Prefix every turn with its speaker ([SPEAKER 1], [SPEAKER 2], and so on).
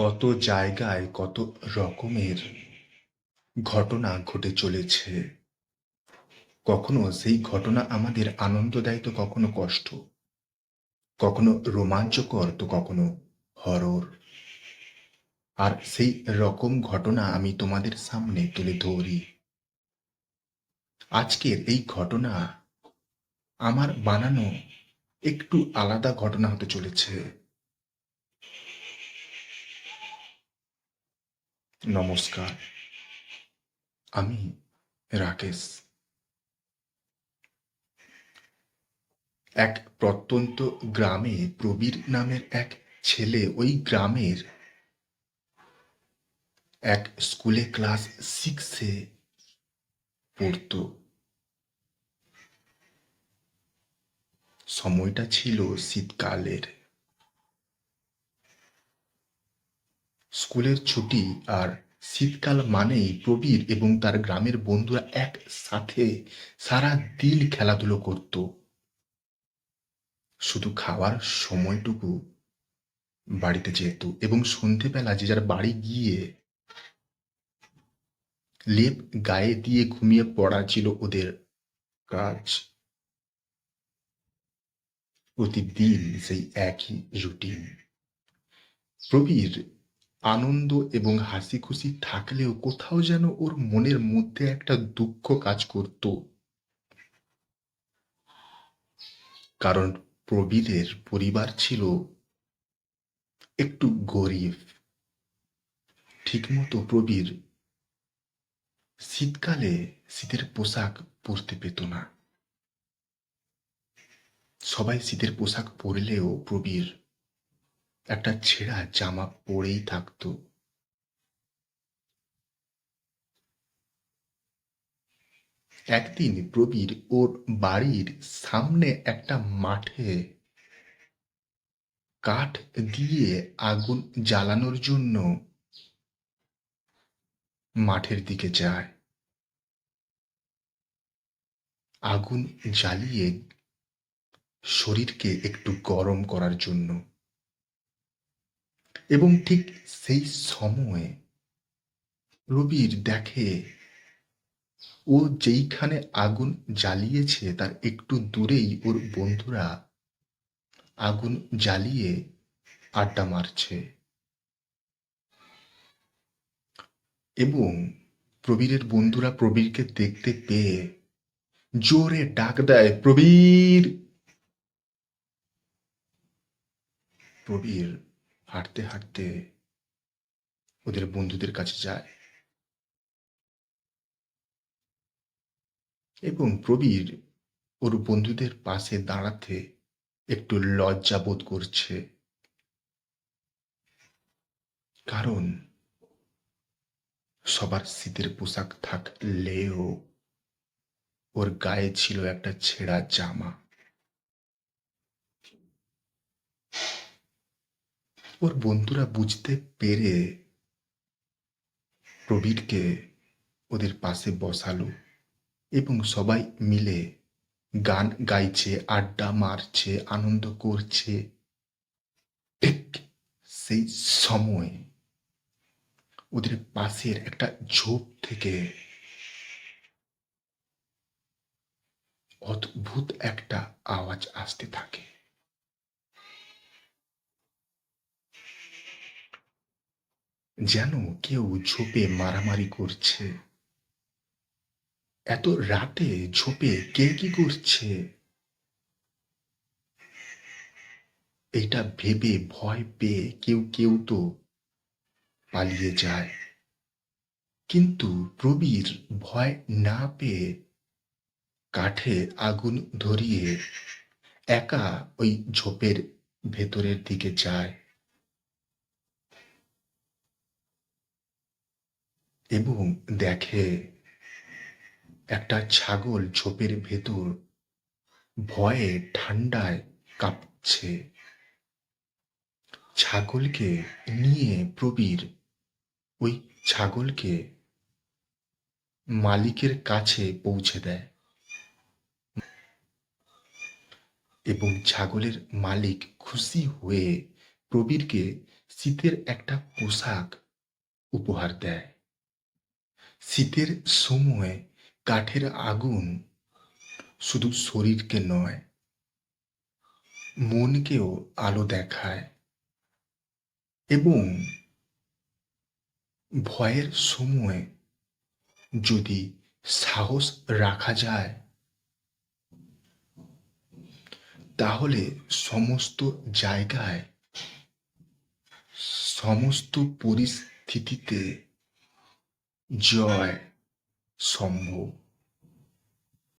[SPEAKER 1] কত জায়গায় কত রকমের ঘটনা ঘটে চলেছে। কখনো সেই ঘটনা আমাদের আনন্দ দেয় তো কখনো কষ্ট, কখনো রোমাঞ্চকর তো কখনো হরর। আর সেই রকম ঘটনা আমি তোমাদের সামনে তুলে ধরি। আজকের এই ঘটনা আমার বানানো একটু আলাদা ঘটনা হতে চলেছে। নমস্কার। আমি রাকেশ। এক প্রত্যন্ত গ্রামে প্রবীর নামের এক ছেলে ওই গ্রামের এক স্কুলে ক্লাস সিক্সে পড়তো। সময়টা ছিল শীতকালের। স্কুলের ছুটি আর শীতকাল মানেই প্রবীর এবং তার গ্রামের বন্ধুরা একসাথে সারা দিন খেলাধুলো করত। শুধু খাওয়ার সময়টুকু বাড়িতে যেত এবং সন্ধেবেলা যে যার বাড়ি গিয়ে লেপ গায়ে দিয়ে ঘুমিয়ে পড়া ছিল ওদের কাজ। প্রতিদিন সেই একই রুটিন। প্রবীর আনন্দ এবং হাসি খুশি থাকলেও কোথাও যেন ওর মনের মধ্যে একটা দুঃখ কাজ করত। কারণ প্রবীরের পরিবার ছিল একটু গরিব। ঠিকমতো প্রবীর শীতকালে শীতের পোশাক পরতে পেত না। সবাই শীতের পোশাক পরলেও প্রবীর একটা ছেঁড়া জামা পরেই থাকতো। একদিন প্রবীর ওর বাড়ির সামনে একটা মাঠে কাঠ দিয়ে আগুন জ্বালানোর জন্য মাঠের দিকে যায়। আগুন জ্বালিয়ে শরীরকে একটু গরম করার জন্য এবং ঠিক সেই সময়ে রবির দেখে ও যেইখানে আগুন জ্বালিয়েছে তার একটু দূরেই ওর বন্ধুরা আগুন জ্বালিয়ে আড্ডা মারছে। এবং প্রবীরের বন্ধুরা প্রবীরকে দেখতে পেয়ে জোরে ডাক দেয়, প্রবীর! প্রবীর হাঁটতে হাঁটতে ওদের বন্ধুদের কাছে যায়। এবং প্রবীর ওর বন্ধুদের পাশে দাঁড়াতে একটু লজ্জা বোধ করছে। কারণ সবার শীতের পোশাক থাকলেও ওর গায়ে ছিল একটা ছেঁড়া জামা। ওর বন্ধুরা বুঝতে পেরে প্রবীরকে ওদের পাশে বসালো এবং সবাই মিলে গান গাইছে, আড্ডা মারছে, আনন্দ করছে। ঠিক সেই সময় ওদের পাশের একটা ঝোপ থেকে অদ্ভুত একটা আওয়াজ আসতে থাকে। যেন কেউ ঝোপে মারামারি করছে। এত রাতে ঝোপে কে কি করছে? এটা ভেবে ভয় পেয়ে কেউ কেউ তো পালিয়ে যায়। কিন্তু প্রবীর ভয় না পেয়ে কাঠে আগুন ধরিয়ে একা ওই ঝোপের ভেতরের দিকে যায়। এবং দেখে একটা ছাগল ঝোপের ভেতর ভয়ে ঠান্ডায় কাঁপছে। ছাগলকে নিয়ে প্রবীর ওই ছাগলকে মালিকের কাছে পৌঁছে দেয়। এবং ছাগলের মালিক খুশি হয়ে প্রবীরকে শীতের একটা পোশাক উপহার দেয়। শীতের সময় কাঠের আগুন শুধু শরীরকে নয়, মনকেও আলো দেখায় এবং ভয়ের সময় যদি সাহস রাখা যায়, তাহলে সমস্ত জায়গায়, সমস্ত পরিস্থিতিতে জয় সম্ভব